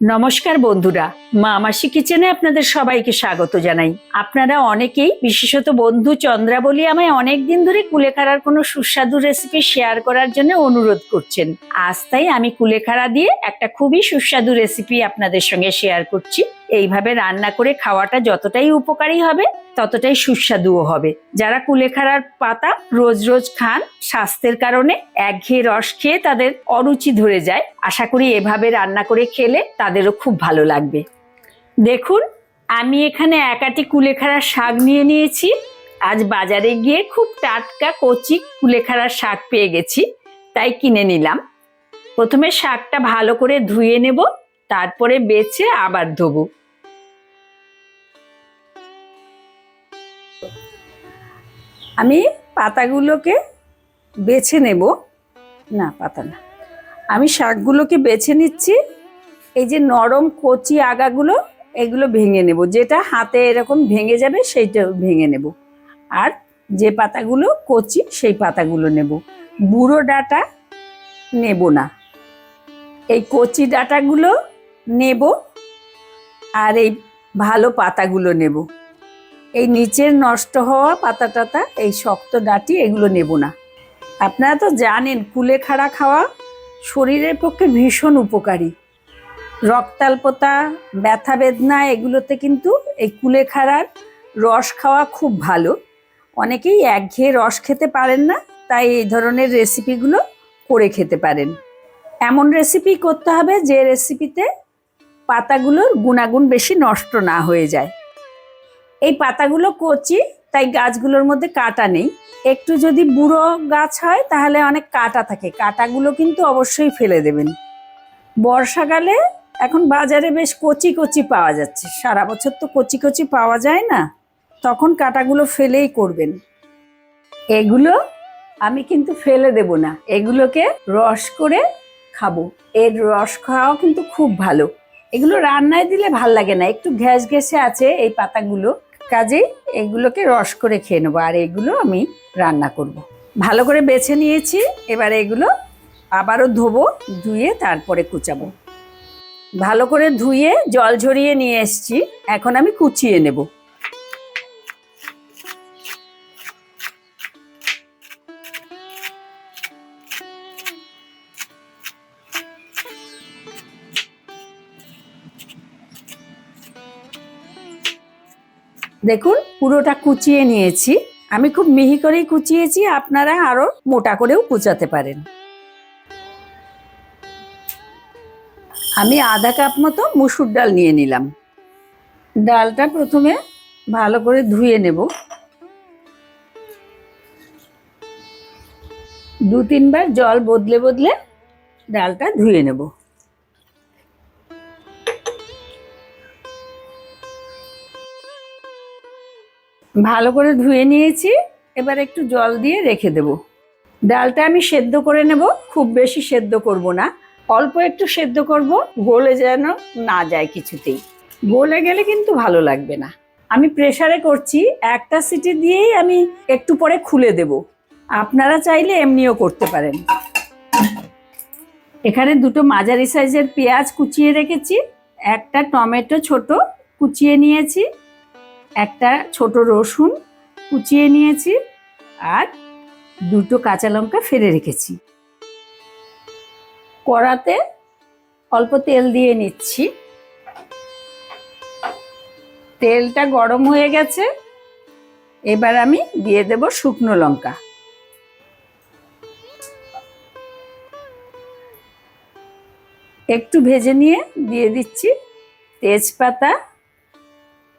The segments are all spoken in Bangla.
নমস্কার বন্ধুরা মা মাসি কিচেনে আপনাদের সবাইকে স্বাগত জানাই। আপনারা অনেকেই, বিশেষত বন্ধু চন্দ্রাবলী আমায় অনেক দিন ধরে কুলেখাড়ার কোনো সুস্বাদু রেসিপি শেয়ার করার জন্য অনুরোধ করছেন। আজ তাই আমি কুলেখাড়া দিয়ে একটা খুবই সুস্বাদু রেসিপি আপনাদের সঙ্গে শেয়ার করছি। এইভাবে রান্না করে খাওয়াটা যতটাই উপকারী হবে, ততটাই সুস্বাদুও হবে। যারা কুলেখাড়ার পাতা রোজ রোজ খান, স্বাস্থ্যের কারণে একঘেয়ে রস খেয়ে তাদের অরুচি ধরে যায়। আশা করি এভাবে রান্না করে খেলে তাদেরও খুব ভালো লাগবে। দেখুন, আমি এখানে একাটি কুলেখাড়ার শাক নিয়ে নিয়েছি। আজ বাজারে গিয়ে খুব টাটকা কচি কুলেখাড়ার শাক পেয়ে গেছি, তাই কিনে নিলাম। প্রথমে শাকটা ভালো করে ধুয়ে নেব। তারপরে বেছে আবার ধোবো। আমি পাতাগুলোকে বেছে নেব। না, পাতা না। আমি শাকগুলোকে বেছে নিচ্ছি। এই যে নরম কচি আগাগুলো, এগুলো ভেঙে নেব। যেটা হাতে এরকম ভেঙে যাবে সেইটা ভেঙে নেব। আর যে পাতাগুলো কচি, সেই পাতাগুলো নেব। বুড়ো ডাটা নেব না। এই কচি ডাটাগুলো নেব আর এই ভালো পাতাগুলো নেব। এই নিচের নষ্ট হওয়া পাতা টাতা এই শক্ত ডাটি এগুলো নেব না। আপনারা তো জানেন কুলেখাড়া খাওয়া শরীরের পক্ষে ভীষণ উপকারী। রক্তাল্পতা, ব্যথা বেদনা এগুলোতে কিন্তু এই কুলেখাড়ার রস খাওয়া খুব ভালো। অনেকেই একঘেয়ে রস খেতে পারেন না, তাই এই ধরনের রেসিপিগুলো করে খেতে পারেন। এমন রেসিপি করতে হবে যে রেসিপিতে পাতাগুলোর গুণাগুণ বেশি নষ্ট না হয়ে যায়। এই পাতাগুলো কচি, তাই গাছগুলোর মধ্যে কাটা নেই। একটু যদি বুড়ো গাছ হয়, তাহলে অনেক কাটা থাকে। কাটাগুলো কিন্তু অবশ্যই ফেলে দেবেন। বর্ষাকালে এখন বাজারে বেশ কচি কচি পাওয়া যাচ্ছে। সারা বছর তো কচি কচি পাওয়া যায় না। তখন কাটাগুলো ফেলেই করবেন। এগুলো আমি কিন্তু ফেলে দেব না। এগুলোকে রস করে খাব। এর রস খাওয়াও কিন্তু খুব ভালো। এগুলো রান্নায় দিলে ভালো লাগে না। একটু ঘ্যাস ঘেসে আছে এই পাতাগুলো। কাজেই এগুলোকে রস করে খেয়ে নেব। আর এগুলো আমি রান্না করব। ভালো করে বেছে নিয়েছি। এবার এগুলো আবারও ধোবো, ধুয়ে তারপরে কুচাবো। ভালো করে ধুয়ে জল ঝরিয়ে নিয়ে এসছি। এখন আমি কুচিয়ে নেব। দেখুন, পুরোটা কুচিয়ে নিয়েছি। আমি খুব মিহি করেই কুচিয়েছি, আপনারা আরও মোটা করেও কুচাতে পারেন। আমি আধা কাপ মতো মুসুর ডাল নিয়ে নিলাম। ডালটা প্রথমে ভালো করে ধুয়ে নেব। দু তিনবার জল বদলে বদলে ডালটা ধুয়ে নেব। ভালো করে ধুয়ে নিয়েছি, এবার একটু জল দিয়ে রেখে দেব। ডালটা আমি সেদ্ধ করে নেব, খুব বেশি সেদ্ধ করব না। অল্প একটু সেদ্ধ করব, গলে যেন না যায় কিছুতেই। গলে গেলে কিন্তু ভালো লাগবে না। আমি প্রেসারে করছি, একটা সিটি দিয়েই আমি একটু পরে খুলে দেব। আপনারা চাইলে এমনিও করতে পারেন। এখানে দুটো মাঝারি সাইজের পেঁয়াজ কুচিয়ে রেখেছি, একটা টমেটো ছোট কুচিয়ে নিয়েছি একটা ছোট রসুন কুচিয়ে নিয়েছি আর দুটো কাঁচা লঙ্কা ফেলে রেখেছি। কড়াতে অল্প তেল দিয়ে নিচ্ছি। তেলটা গরম হয়ে গেছে। এবার আমি দিয়ে দেব শুকনো লঙ্কা। একটু ভেজে নিয়ে দিয়ে দিচ্ছি তেজপাতা,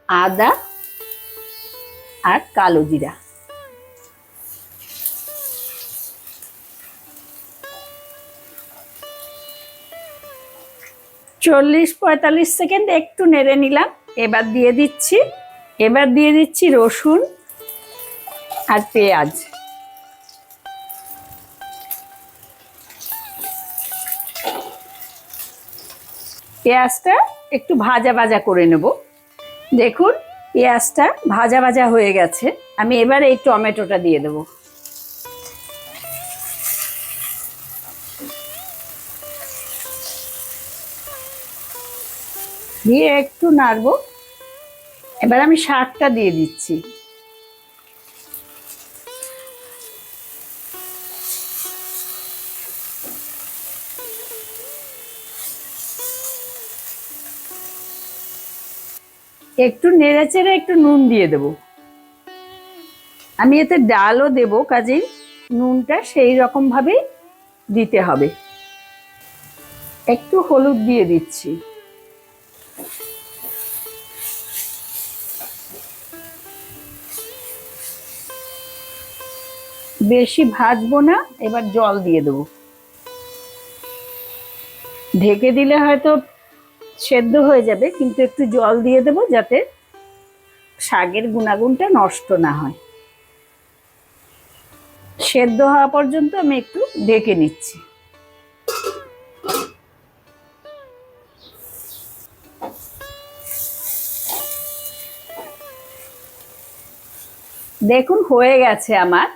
আদা আর কালো জিরা। চল্লিশ পঁয়তাল্লিশ সেকেন্ড একটু নেড়ে নিলাম, এবার দিয়ে দিচ্ছি, এবার দিয়ে দিচ্ছি রসুন আর পেঁয়াজ। পেঁয়াজটা একটু ভাজা ভাজা করে নেব। দেখুন পেঁয়াজটা ভাজা ভাজা হয়ে গেছে। আমি এবার এই টমেটোটা দিয়ে দেবো। দিয়ে একটু নাড়বো। এবার আমি শাকটা দিয়ে দিচ্ছি। একটু নেড়ে চেড়ে একটু নুন দিয়ে দেব। আমি এতে ডালও দেব, কাজেই নুনটা সেই রকম ভাবেই দিতে হবে। একটু হলুদ দিয়ে দিচ্ছি। বেশি ভাজবো না, এবার জল দিয়ে দেবো। ঢেকে দিলে হয়তো সেদ্ধ হয়ে যাবে, কিন্তু একটু জল দিয়ে দেবো যাতে শাকের গুণাগুণটা নষ্ট না হয়। সেদ্ধ হওয়া পর্যন্ত আমি একটু ঢেকে নিচ্ছি। দেখুন, হয়ে গেছে আমার।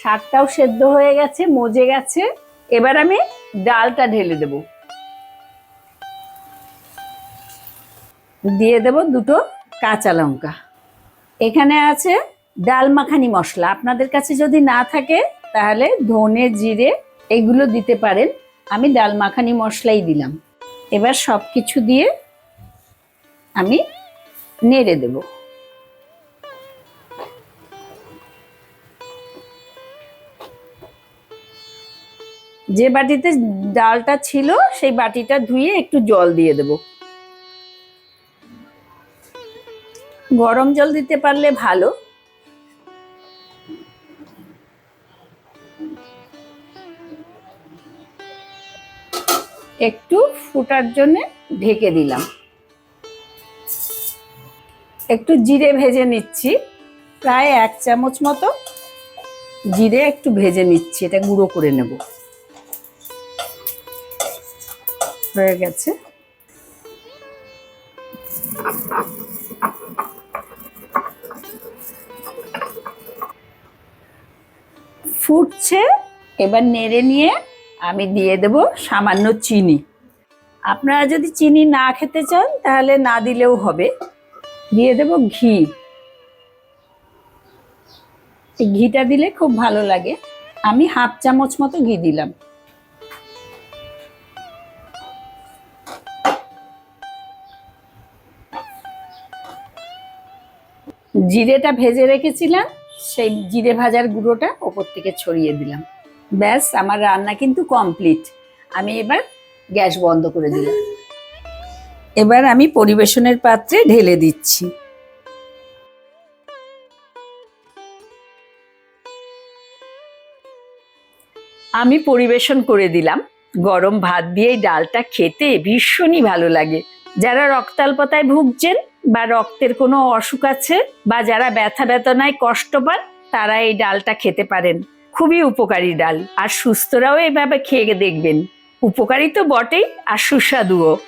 শাকটাও সেদ্ধ হয়ে গেছে, মজে গেছে। এবার আমি ডালটা ঢেলে দেব। দিয়ে দেব দুটো কাঁচা লঙ্কা। এখানে আছে ডাল মাখানি মশলা। আপনাদের কাছে যদি না থাকে, তাহলে ধনে, জিরে এগুলো দিতে পারেন। আমি ডাল মাখানি মশলাই দিলাম। এবার সব কিছু দিয়ে আমি নেড়ে দেবো। যে বাটিতে ডালটা ছিল, সেই বাটিটা ধুয়ে একটু জল দিয়ে দেব। গরম জল দিতে পারলে ভালো। একটু ফুটার জন্য ঢেকে দিলাম। একটু জিরে ভেজে নিচ্ছি। প্রায় এক চামচ মতো জিরে একটু ভেজে নিচ্ছি, এটা গুঁড়ো করে নেব। হয়ে গেছে। ফুটছে, এবার নেড়ে নিয়ে আমি দিয়ে দেব সামান্য চিনি। আপনারা যদি চিনি না খেতে চান, তাহলে না দিলেও হবে। দিয়ে দেব ঘি। ঘিটা দিলে খুব ভালো লাগে। আমি হাফ চামচ মতো ঘি দিলাম। জিরেটা ভেজে রেখেছিলাম। সেই জিরে ভাজার গুঁড়োটা ওপর থেকে ছড়িয়ে দিলাম। ব্যাস, আমার রান্না কিন্তু কমপ্লিট আমি এবার গ্যাস বন্ধ করে দিলাম। এবার আমি পরিবেশনের পাত্রে ঢেলে দিচ্ছি। আমি পরিবেশন করে দিলাম। গরম ভাত দিয়ে ডালটা খেতে ভীষণই ভালো লাগে। যারা রক্তাল্পতায় ভুগছেন বা রক্তের কোনো অসুখ আছে বা যারা ব্যথা বেদনায় কষ্ট পান, তারা এই ডালটা খেতে পারেন। খুবই উপকারী ডাল। আর সুস্থরাও এইভাবে খেয়ে দেখবেন। উপকারী তো বটেই, আর সুস্বাদুও।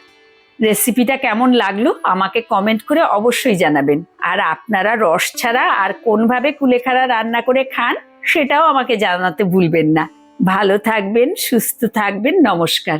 রেসিপিটা কেমন লাগল আমাকে কমেন্ট করে অবশ্যই জানাবেন। আর আপনারা রস ছাড়া আর কোনভাবে কুলেখাড়া রান্না করে খান, সেটাও আমাকে জানাতে ভুলবেন না। ভালো থাকবেন, সুস্থ থাকবেন, নমস্কার।